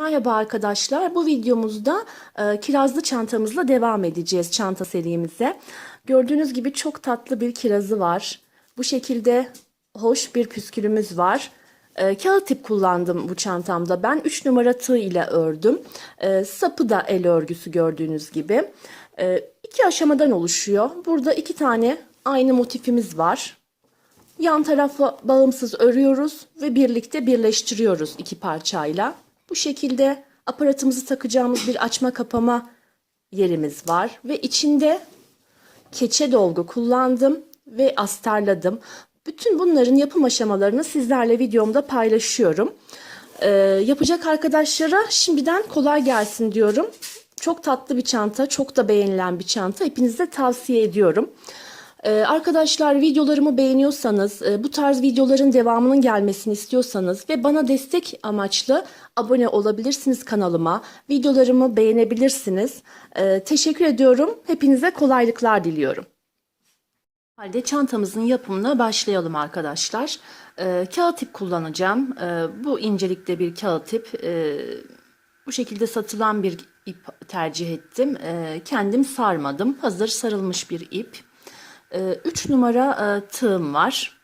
Merhaba arkadaşlar. Bu videomuzda e, kirazlı çantamızla devam edeceğiz çanta serimize. Gördüğünüz gibi çok tatlı bir kirazı var. Bu şekilde hoş bir püskülümüz var. E, kağıt ip kullandım bu çantamda. Ben 3 numara tığ ile ördüm. E, sapı da el örgüsü gördüğünüz gibi. E, iki aşamadan oluşuyor. Burada iki tane aynı motifimiz var. Yan tarafa bağımsız örüyoruz ve birlikte birleştiriyoruz iki parçayla. Bu şekilde aparatımızı takacağımız bir açma kapama yerimiz var ve içinde keçe dolgu kullandım ve astarladım. Bütün bunların yapım aşamalarını sizlerle videomda paylaşıyorum. Ee, yapacak arkadaşlara şimdiden kolay gelsin diyorum. Çok tatlı bir çanta, çok da beğenilen bir çanta. Hepinize tavsiye ediyorum. Ee, arkadaşlar videolarımı beğeniyorsanız, e, bu tarz videoların devamının gelmesini istiyorsanız ve bana destek amaçlı abone olabilirsiniz kanalıma. Videolarımı beğenebilirsiniz. Ee, teşekkür ediyorum. Hepinize kolaylıklar diliyorum. Halde çantamızın yapımına başlayalım arkadaşlar. Ee, kağıt ip kullanacağım. Bu incelikte bir kağıt ip. Bu şekilde satılan bir ip tercih ettim. Kendim sarmadım. Hazır sarılmış bir ip. 3 numara e, tığım var.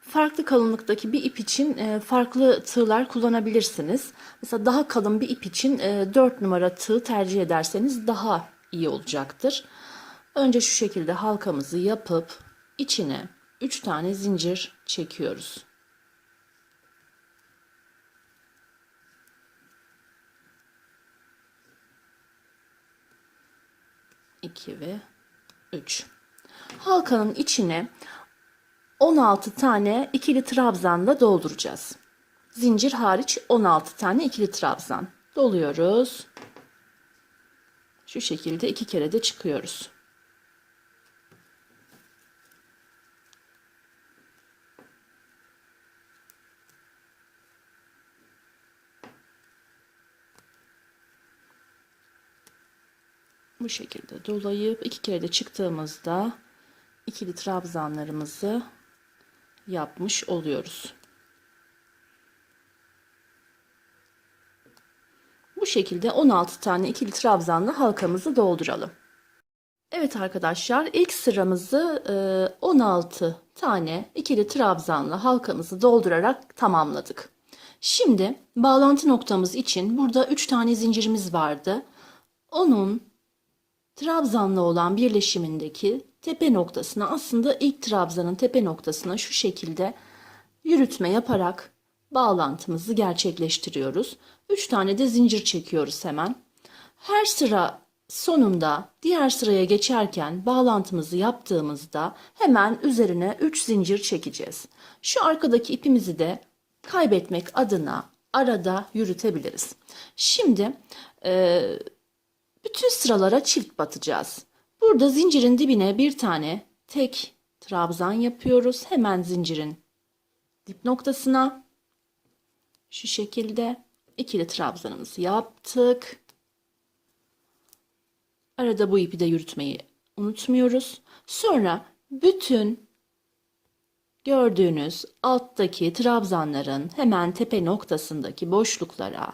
Farklı kalınlıktaki bir ip için e, farklı tığlar kullanabilirsiniz. Mesela daha kalın bir ip için 4 numara tığ tercih ederseniz daha iyi olacaktır. Önce şu şekilde halkamızı yapıp içine 3 tane zincir çekiyoruz. İki ve üç. Halkanın içine 16 tane ikili trabzanla dolduracağız. Zincir hariç 16 tane ikili trabzan doluyoruz. Şu şekilde iki kere de çıkıyoruz. Bu şekilde dolayıp iki kere de çıktığımızda ikili trabzanlarımızı yapmış oluyoruz. Bu şekilde 16 tane ikili trabzanla halkamızı dolduralım. Evet arkadaşlar ilk sıramızı 16 tane ikili trabzanla halkamızı doldurarak tamamladık. Şimdi bağlantı noktamız için burada 3 tane zincirimiz vardı. Onun trabzanla olan birleşimindeki tepe noktasına aslında ilk trabzanın tepe noktasına şu şekilde yürütme yaparak bağlantımızı gerçekleştiriyoruz. 3 tane de zincir çekiyoruz hemen. Her sıra sonunda diğer sıraya geçerken bağlantımızı yaptığımızda hemen üzerine 3 zincir çekeceğiz. Şu arkadaki ipimizi de kaybetmek adına arada yürütebiliriz. Şimdi e, bütün sıralara çift batacağız. Burada zincirin dibine bir tane tek trabzan yapıyoruz. Hemen zincirin dip noktasına şu şekilde ikili trabzanımızı yaptık. Arada bu ipi de yürütmeyi unutmuyoruz. Sonra bütün gördüğünüz alttaki trabzanların hemen tepe noktasındaki boşluklara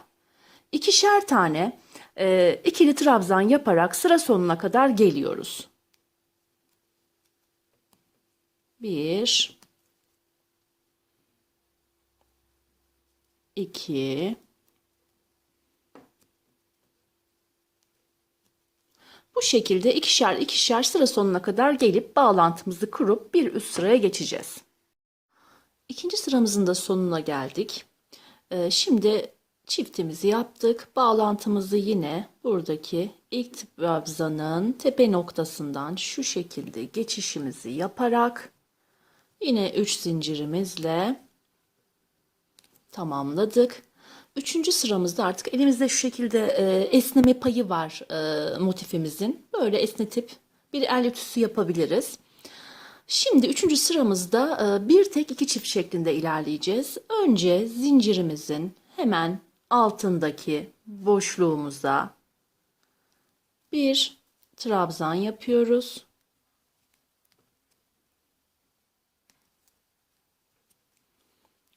ikişer tane e, ikili trabzan yaparak sıra sonuna kadar geliyoruz. Bir, iki, bu şekilde ikişer ikişer sıra sonuna kadar gelip bağlantımızı kurup bir üst sıraya geçeceğiz. İkinci sıramızın da sonuna geldik. Ee, şimdi çiftimizi yaptık. Bağlantımızı yine buradaki ilk trabzanın tepe noktasından şu şekilde geçişimizi yaparak yine 3 zincirimizle tamamladık. Üçüncü sıramızda artık elimizde şu şekilde e, esneme payı var e, motifimizin. Böyle esnetip bir el ütüsü yapabiliriz. Şimdi üçüncü sıramızda e, bir tek iki çift şeklinde ilerleyeceğiz. Önce zincirimizin hemen altındaki boşluğumuza bir trabzan yapıyoruz.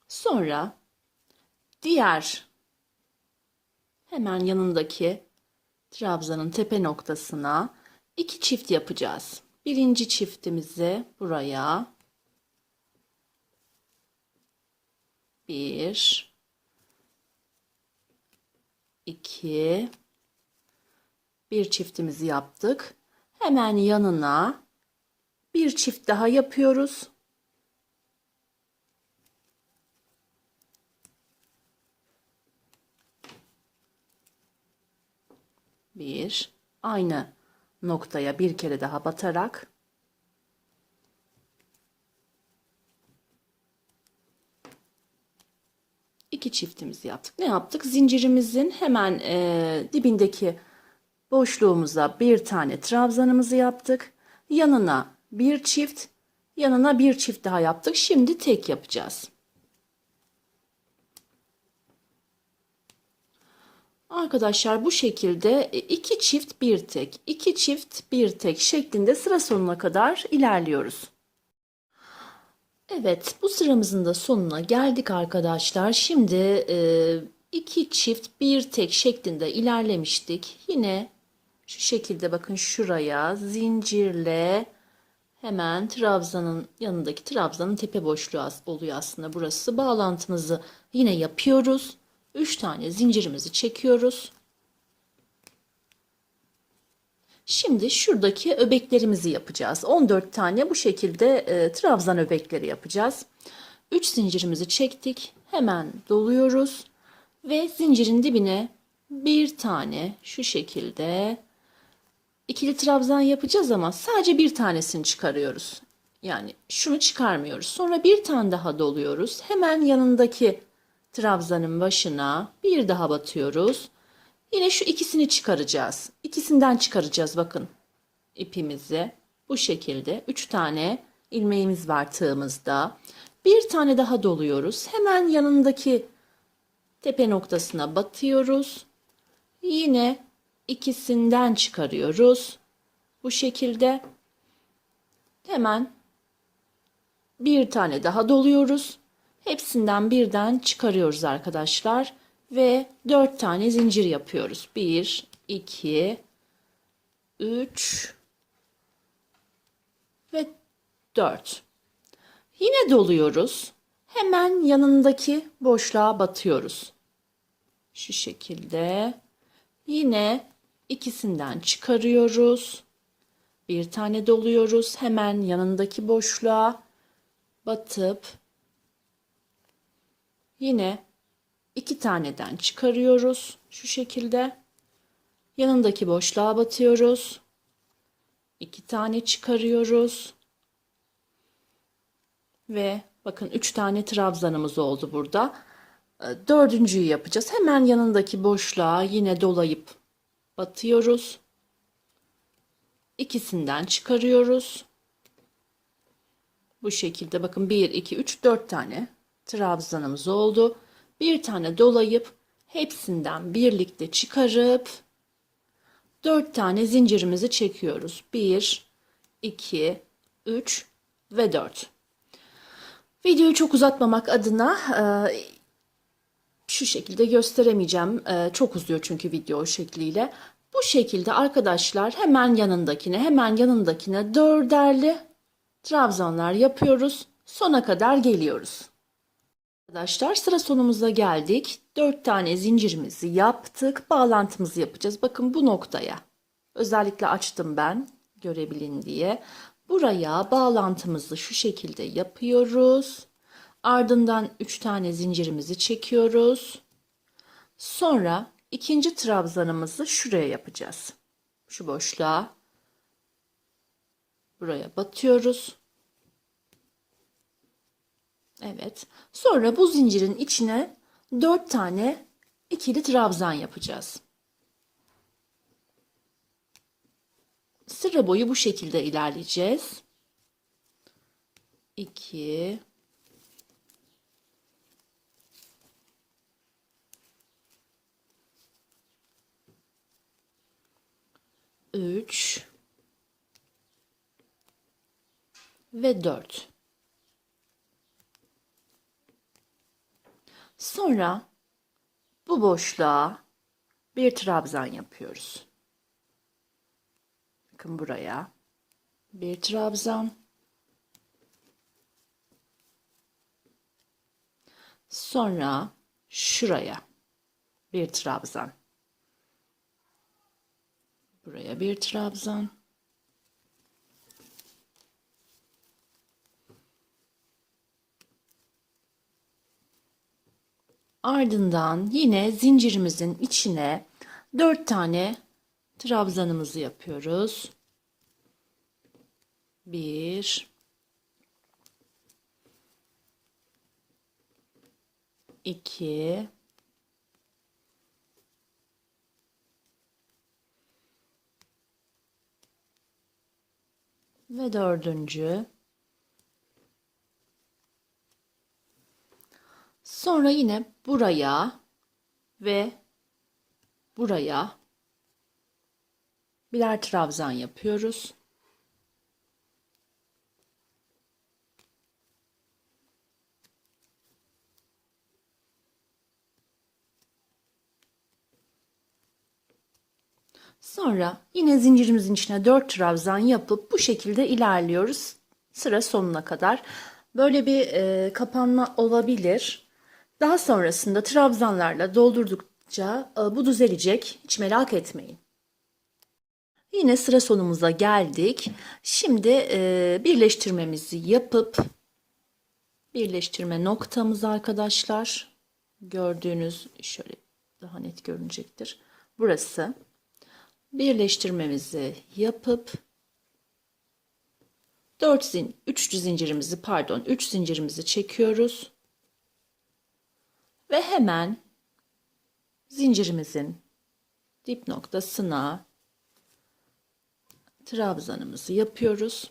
Sonra diğer hemen yanındaki trabzanın tepe noktasına iki çift yapacağız. Birinci çiftimizi buraya bir iki bir çiftimizi yaptık. Hemen yanına bir çift daha yapıyoruz. Bir, aynı noktaya bir kere daha batarak iki çiftimizi yaptık. Ne yaptık? Zincirimizin hemen e, dibindeki boşluğumuza bir tane trabzanımızı yaptık. Yanına bir çift, yanına bir çift daha yaptık. Şimdi tek yapacağız. Arkadaşlar bu şekilde iki çift bir tek, iki çift bir tek şeklinde sıra sonuna kadar ilerliyoruz. Evet, bu sıramızın da sonuna geldik arkadaşlar. Şimdi e, iki çift bir tek şeklinde ilerlemiştik. Yine şu şekilde bakın şuraya zincirle hemen trabzanın yanındaki trabzanın tepe boşluğu oluyor aslında burası. Bağlantımızı yine yapıyoruz. 3 tane zincirimizi çekiyoruz. Şimdi şuradaki öbeklerimizi yapacağız. 14 tane bu şekilde e, trabzan öbekleri yapacağız. 3 zincirimizi çektik. Hemen doluyoruz. Ve zincirin dibine bir tane şu şekilde ikili trabzan yapacağız ama sadece bir tanesini çıkarıyoruz. Yani şunu çıkarmıyoruz. Sonra bir tane daha doluyoruz. Hemen yanındaki trabzanın başına bir daha batıyoruz. Yine şu ikisini çıkaracağız. İkisinden çıkaracağız bakın ipimizi. Bu şekilde 3 tane ilmeğimiz var tığımızda. Bir tane daha doluyoruz. Hemen yanındaki tepe noktasına batıyoruz. Yine ikisinden çıkarıyoruz. Bu şekilde hemen bir tane daha doluyoruz. Hepsinden birden çıkarıyoruz arkadaşlar ve 4 tane zincir yapıyoruz. 1 2 3 ve 4. Yine doluyoruz. Hemen yanındaki boşluğa batıyoruz. Şu şekilde. Yine ikisinden çıkarıyoruz. Bir tane doluyoruz. Hemen yanındaki boşluğa batıp yine iki taneden çıkarıyoruz. Şu şekilde. Yanındaki boşluğa batıyoruz. İki tane çıkarıyoruz. Ve bakın üç tane trabzanımız oldu burada. Ee, Dördüncüyü yapacağız. Hemen yanındaki boşluğa yine dolayıp batıyoruz. İkisinden çıkarıyoruz. Bu şekilde bakın 1, 2, 3, 4 tane trabzanımız oldu. Bir tane dolayıp hepsinden birlikte çıkarıp 4 tane zincirimizi çekiyoruz. 1, 2, 3 ve 4. Videoyu çok uzatmamak adına e, şu şekilde gösteremeyeceğim. E, çok uzuyor çünkü video şekliyle. Bu şekilde arkadaşlar hemen yanındakine hemen yanındakine dörderli trabzanlar yapıyoruz. Sona kadar geliyoruz. Arkadaşlar sıra sonumuza geldik. 4 tane zincirimizi yaptık. Bağlantımızı yapacağız. Bakın bu noktaya. Özellikle açtım ben görebilin diye. Buraya bağlantımızı şu şekilde yapıyoruz. Ardından 3 tane zincirimizi çekiyoruz. Sonra ikinci trabzanımızı şuraya yapacağız. Şu boşluğa. Buraya batıyoruz. Evet. Sonra bu zincirin içine 4 tane ikili trabzan yapacağız. Sıra boyu bu şekilde ilerleyeceğiz. 2 3 ve 4. Sonra bu boşluğa bir trabzan yapıyoruz. Bakın buraya bir trabzan. Sonra şuraya bir trabzan. Buraya bir trabzan. Ardından yine zincirimizin içine 4 tane trabzanımızı yapıyoruz. 1 2 ve dördüncü Sonra yine buraya ve buraya birer trabzan yapıyoruz. Sonra yine zincirimizin içine 4 trabzan yapıp bu şekilde ilerliyoruz sıra sonuna kadar. Böyle bir e, kapanma olabilir. Daha sonrasında trabzanlarla doldurdukça e, bu düzelecek. Hiç merak etmeyin. Yine sıra sonumuza geldik. Şimdi e, birleştirmemizi yapıp birleştirme noktamız arkadaşlar. Gördüğünüz şöyle daha net görünecektir. Burası. Birleştirmemizi yapıp 4 zin 3 zincirimizi pardon 3 zincirimizi çekiyoruz. Ve hemen zincirimizin dip noktasına trabzanımızı yapıyoruz.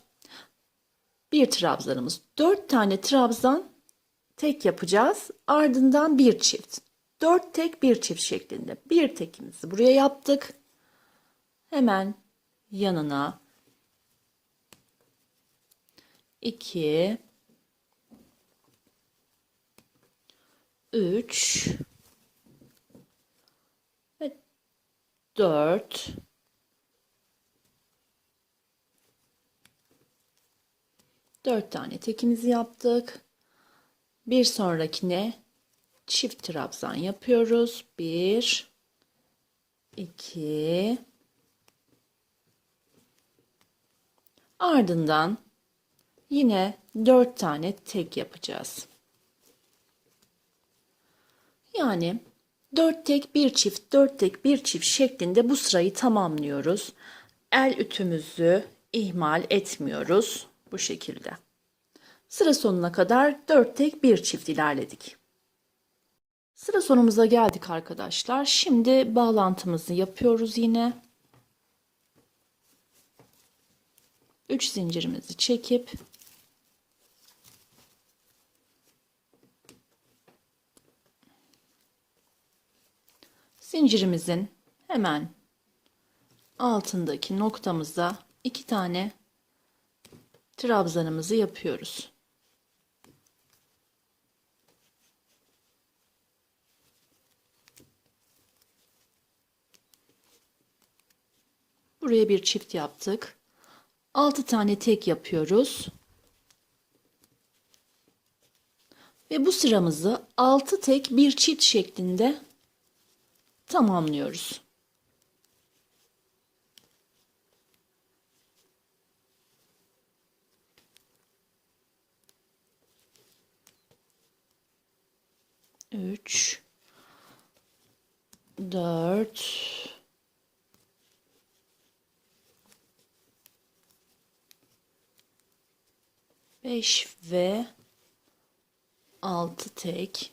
Bir trabzanımız. Dört tane trabzan tek yapacağız. Ardından bir çift. Dört tek bir çift şeklinde. Bir tekimizi buraya yaptık. Hemen yanına iki 3 ve 4 4 tane tekimizi yaptık. Bir sonrakine çift trabzan yapıyoruz. 1 2 Ardından yine 4 tane tek yapacağız. Yani 4 tek bir çift 4 tek bir çift şeklinde bu sırayı tamamlıyoruz. El ütümüzü ihmal etmiyoruz bu şekilde. Sıra sonuna kadar 4 tek bir çift ilerledik. Sıra sonumuza geldik arkadaşlar. Şimdi bağlantımızı yapıyoruz yine. 3 zincirimizi çekip zincirimizin hemen altındaki noktamıza iki tane trabzanımızı yapıyoruz. Buraya bir çift yaptık. 6 tane tek yapıyoruz. Ve bu sıramızı 6 tek bir çift şeklinde tamamlıyoruz. Üç, dört, beş ve altı tek.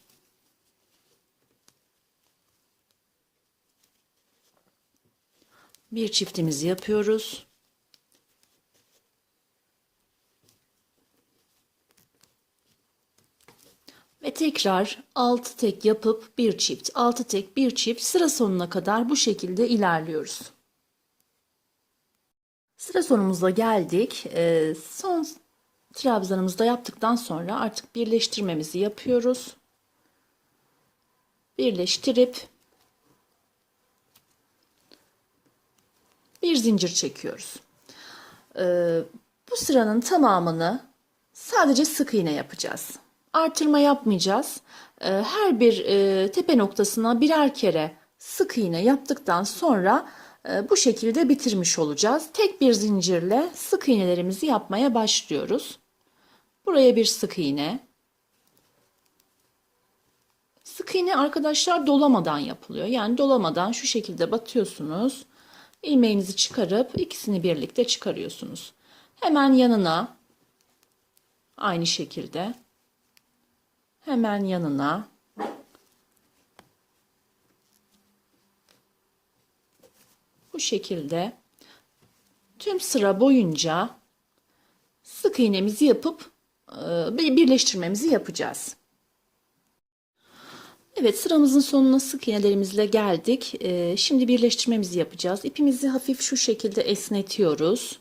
Bir çiftimizi yapıyoruz. Ve tekrar 6 tek yapıp bir çift, 6 tek bir çift sıra sonuna kadar bu şekilde ilerliyoruz. Sıra sonumuza geldik. Ee, son trabzanımızı da yaptıktan sonra artık birleştirmemizi yapıyoruz. Birleştirip bir zincir çekiyoruz. Ee, bu sıranın tamamını sadece sık iğne yapacağız. Artırma yapmayacağız. Ee, her bir e, tepe noktasına birer kere sık iğne yaptıktan sonra e, bu şekilde bitirmiş olacağız. Tek bir zincirle sık iğnelerimizi yapmaya başlıyoruz. Buraya bir sık iğne. Sık iğne arkadaşlar dolamadan yapılıyor. Yani dolamadan şu şekilde batıyorsunuz. İlmeğinizi çıkarıp ikisini birlikte çıkarıyorsunuz. Hemen yanına aynı şekilde hemen yanına bu şekilde tüm sıra boyunca sık iğnemizi yapıp e, bir birleştirmemizi yapacağız. Evet sıramızın sonuna sık iğnelerimizle geldik. E, Şimdi birleştirmemizi yapacağız. İpimizi hafif şu şekilde esnetiyoruz.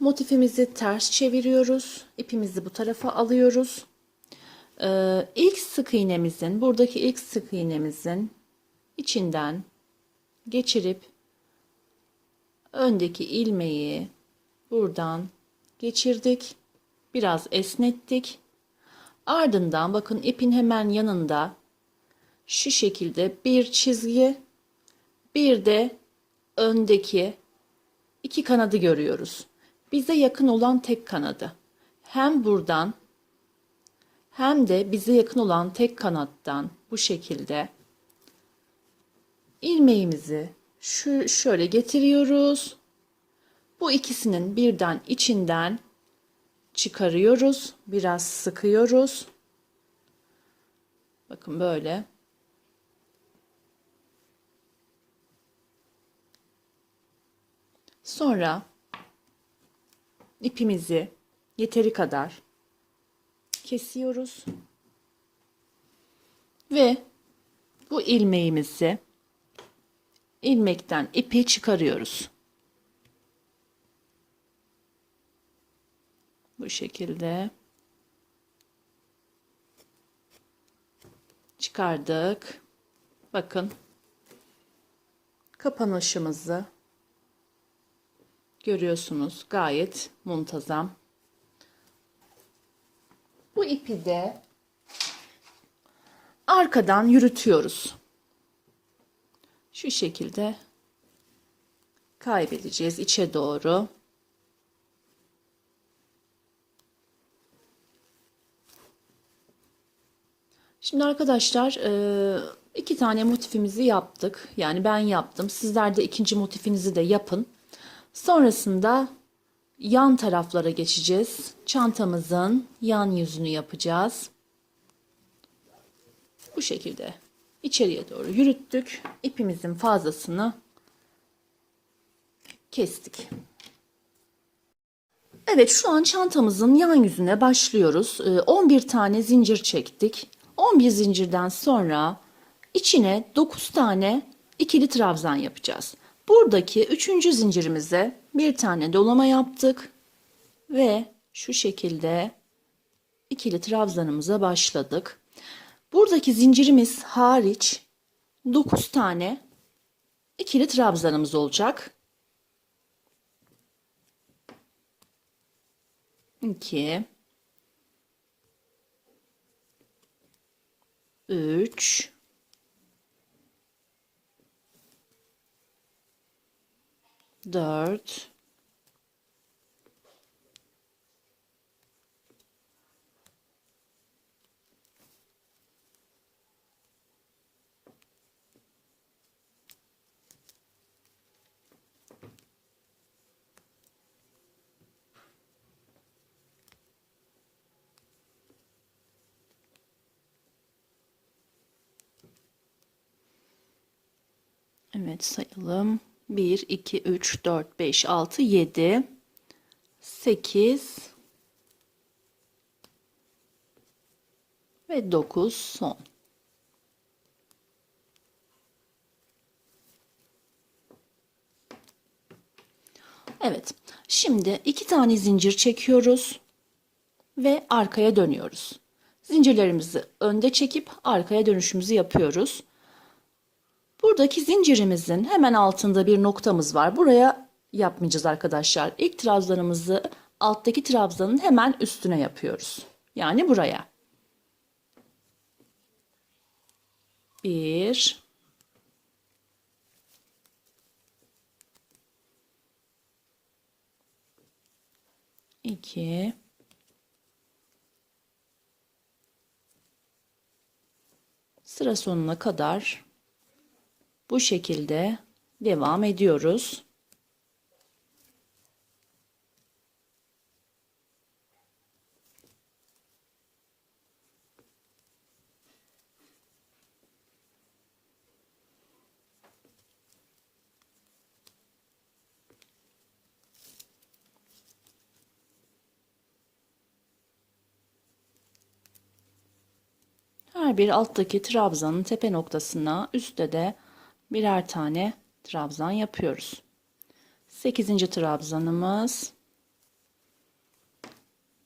Motifimizi ters çeviriyoruz. İpimizi bu tarafa alıyoruz. Ee, ilk sık iğnemizin, buradaki ilk sık iğnemizin içinden geçirip öndeki ilmeği buradan geçirdik. Biraz esnettik. Ardından bakın ipin hemen yanında şu şekilde bir çizgi, bir de öndeki iki kanadı görüyoruz. Bize yakın olan tek kanadı. Hem buradan hem de bize yakın olan tek kanattan bu şekilde ilmeğimizi şu şöyle getiriyoruz. Bu ikisinin birden içinden çıkarıyoruz. Biraz sıkıyoruz. Bakın böyle. Sonra ipimizi yeteri kadar kesiyoruz. Ve bu ilmeğimizi ilmekten ipi çıkarıyoruz. Bu şekilde çıkardık. Bakın kapanışımızı görüyorsunuz. Gayet muntazam. Bu ipi de arkadan yürütüyoruz. Şu şekilde kaybedeceğiz içe doğru. Şimdi arkadaşlar e, iki tane motifimizi yaptık. Yani ben yaptım. Sizler de ikinci motifinizi de yapın. Sonrasında yan taraflara geçeceğiz. Çantamızın yan yüzünü yapacağız. Bu şekilde içeriye doğru yürüttük. İpimizin fazlasını kestik. Evet şu an çantamızın yan yüzüne başlıyoruz. Ee, 11 tane zincir çektik. 11 zincirden sonra içine 9 tane ikili trabzan yapacağız. Buradaki üçüncü zincirimize bir tane dolama yaptık ve şu şekilde ikili trabzanımıza başladık. Buradaki zincirimiz hariç 9 tane ikili trabzanımız olacak. 2 3 4 Evet sayalım. 1, 2, 3, 4, 5, 6, 7, 8 ve 9 son. Evet. Şimdi iki tane zincir çekiyoruz ve arkaya dönüyoruz. Zincirlerimizi önde çekip arkaya dönüşümüzü yapıyoruz. Buradaki zincirimizin hemen altında bir noktamız var. Buraya yapmayacağız arkadaşlar. İlk trabzanımızı alttaki trabzanın hemen üstüne yapıyoruz. Yani buraya. Bir. iki, Sıra sonuna kadar bu şekilde devam ediyoruz. Her bir alttaki trabzanın tepe noktasına üstte de birer tane trabzan yapıyoruz. 8. trabzanımız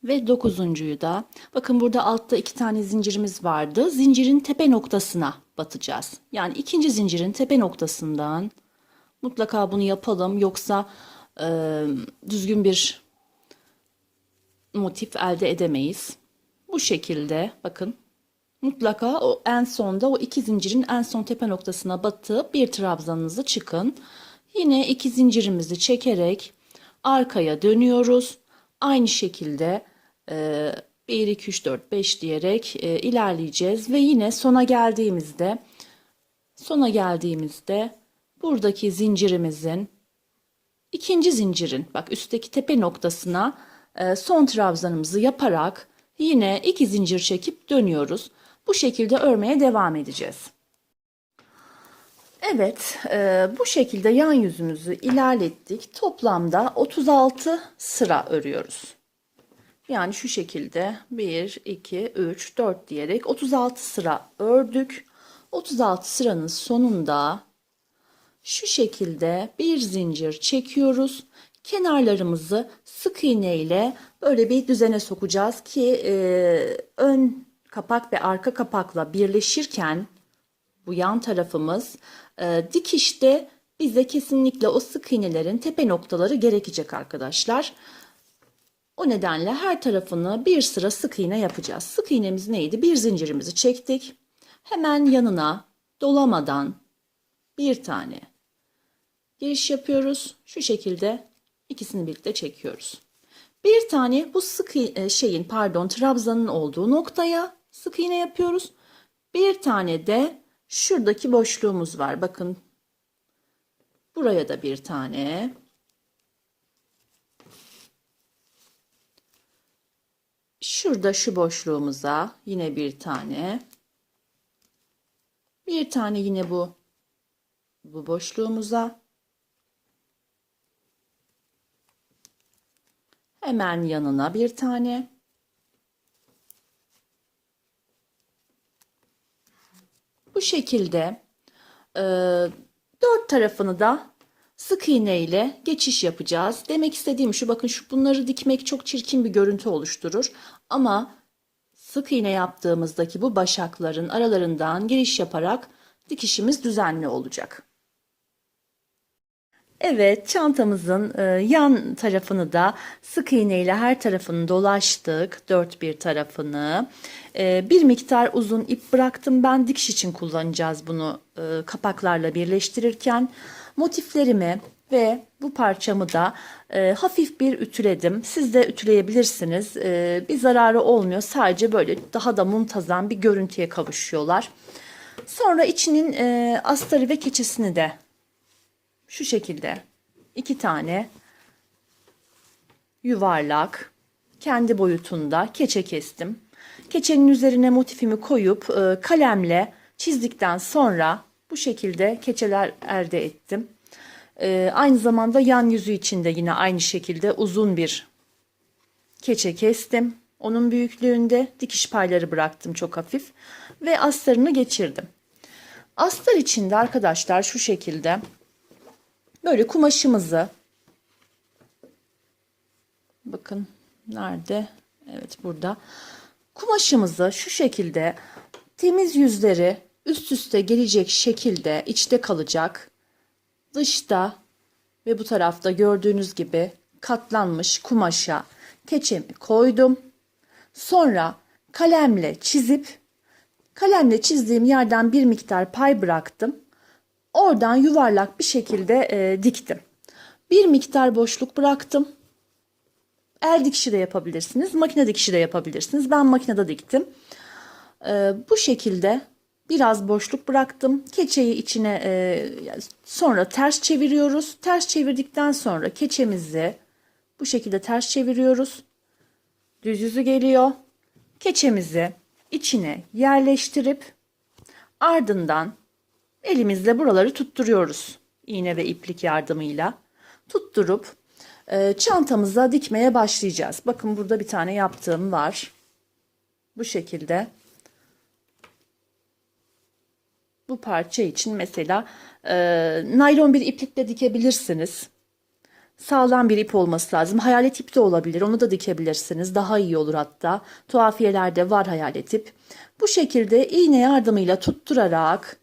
ve dokuzuncuyu da bakın burada altta iki tane zincirimiz vardı. Zincirin tepe noktasına batacağız. Yani ikinci zincirin tepe noktasından mutlaka bunu yapalım yoksa e, düzgün bir motif elde edemeyiz. Bu şekilde bakın Mutlaka o en sonda o iki zincirin en son tepe noktasına batıp bir trabzanınızı çıkın. Yine iki zincirimizi çekerek arkaya dönüyoruz. Aynı şekilde e, 1, 2, 3, 4, 5 diyerek e, ilerleyeceğiz. Ve yine sona geldiğimizde sona geldiğimizde buradaki zincirimizin ikinci zincirin bak üstteki tepe noktasına e, son trabzanımızı yaparak yine iki zincir çekip dönüyoruz. Bu şekilde örmeye devam edeceğiz. Evet, e, bu şekilde yan yüzümüzü ilerlettik. Toplamda 36 sıra örüyoruz. Yani şu şekilde 1, 2, 3, 4 diyerek 36 sıra ördük. 36 sıranın sonunda şu şekilde bir zincir çekiyoruz. Kenarlarımızı sık iğne ile böyle bir düzene sokacağız ki e, ön kapak ve arka kapakla birleşirken bu yan tarafımız e, dikişte bize kesinlikle o sık iğnelerin tepe noktaları gerekecek arkadaşlar. O nedenle her tarafını bir sıra sık iğne yapacağız. Sık iğnemiz neydi? Bir zincirimizi çektik. Hemen yanına dolamadan bir tane giriş yapıyoruz. Şu şekilde ikisini birlikte çekiyoruz. Bir tane bu sık e, şeyin pardon trabzanın olduğu noktaya sık iğne yapıyoruz. Bir tane de şuradaki boşluğumuz var. Bakın buraya da bir tane. Şurada şu boşluğumuza yine bir tane. Bir tane yine bu bu boşluğumuza. Hemen yanına bir tane. Bu şekilde e, dört tarafını da sık iğne ile geçiş yapacağız. Demek istediğim şu bakın şu bunları dikmek çok çirkin bir görüntü oluşturur. Ama sık iğne yaptığımızdaki bu başakların aralarından giriş yaparak dikişimiz düzenli olacak. Evet çantamızın e, yan tarafını da sık iğne ile her tarafını dolaştık. Dört bir tarafını. E, bir miktar uzun ip bıraktım. Ben dikiş için kullanacağız bunu e, kapaklarla birleştirirken. Motiflerimi ve bu parçamı da e, hafif bir ütüledim. Siz de ütüleyebilirsiniz. E, bir zararı olmuyor. Sadece böyle daha da muntazam bir görüntüye kavuşuyorlar. Sonra içinin e, astarı ve keçesini de şu şekilde iki tane yuvarlak kendi boyutunda keçe kestim. Keçenin üzerine motifimi koyup e, kalemle çizdikten sonra bu şekilde keçeler elde ettim. E, aynı zamanda yan yüzü için de yine aynı şekilde uzun bir keçe kestim. Onun büyüklüğünde dikiş payları bıraktım çok hafif ve astarını geçirdim. Astar içinde arkadaşlar şu şekilde Böyle kumaşımızı bakın nerede? Evet burada. Kumaşımızı şu şekilde temiz yüzleri üst üste gelecek şekilde içte kalacak. Dışta ve bu tarafta gördüğünüz gibi katlanmış kumaşa keçemi koydum. Sonra kalemle çizip kalemle çizdiğim yerden bir miktar pay bıraktım. Oradan yuvarlak bir şekilde e, diktim. Bir miktar boşluk bıraktım. El dikişi de yapabilirsiniz, makine dikişi de yapabilirsiniz. Ben makinede diktim. E, bu şekilde biraz boşluk bıraktım. Keçeyi içine e, sonra ters çeviriyoruz. Ters çevirdikten sonra keçemizi bu şekilde ters çeviriyoruz. Düz yüzü geliyor. Keçemizi içine yerleştirip ardından elimizle buraları tutturuyoruz. İğne ve iplik yardımıyla tutturup e, çantamıza dikmeye başlayacağız. Bakın burada bir tane yaptığım var. Bu şekilde. Bu parça için mesela e, naylon bir iplikle dikebilirsiniz. Sağlam bir ip olması lazım. Hayalet ip de olabilir. Onu da dikebilirsiniz. Daha iyi olur hatta. Tuhafiyelerde var hayalet ip. Bu şekilde iğne yardımıyla tutturarak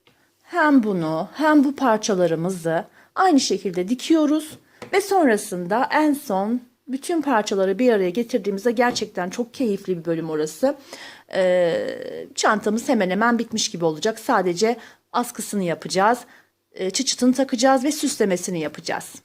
hem bunu hem bu parçalarımızı aynı şekilde dikiyoruz ve sonrasında en son bütün parçaları bir araya getirdiğimizde gerçekten çok keyifli bir bölüm orası. Ee, çantamız hemen hemen bitmiş gibi olacak. Sadece askısını yapacağız, e, çıçıtını takacağız ve süslemesini yapacağız.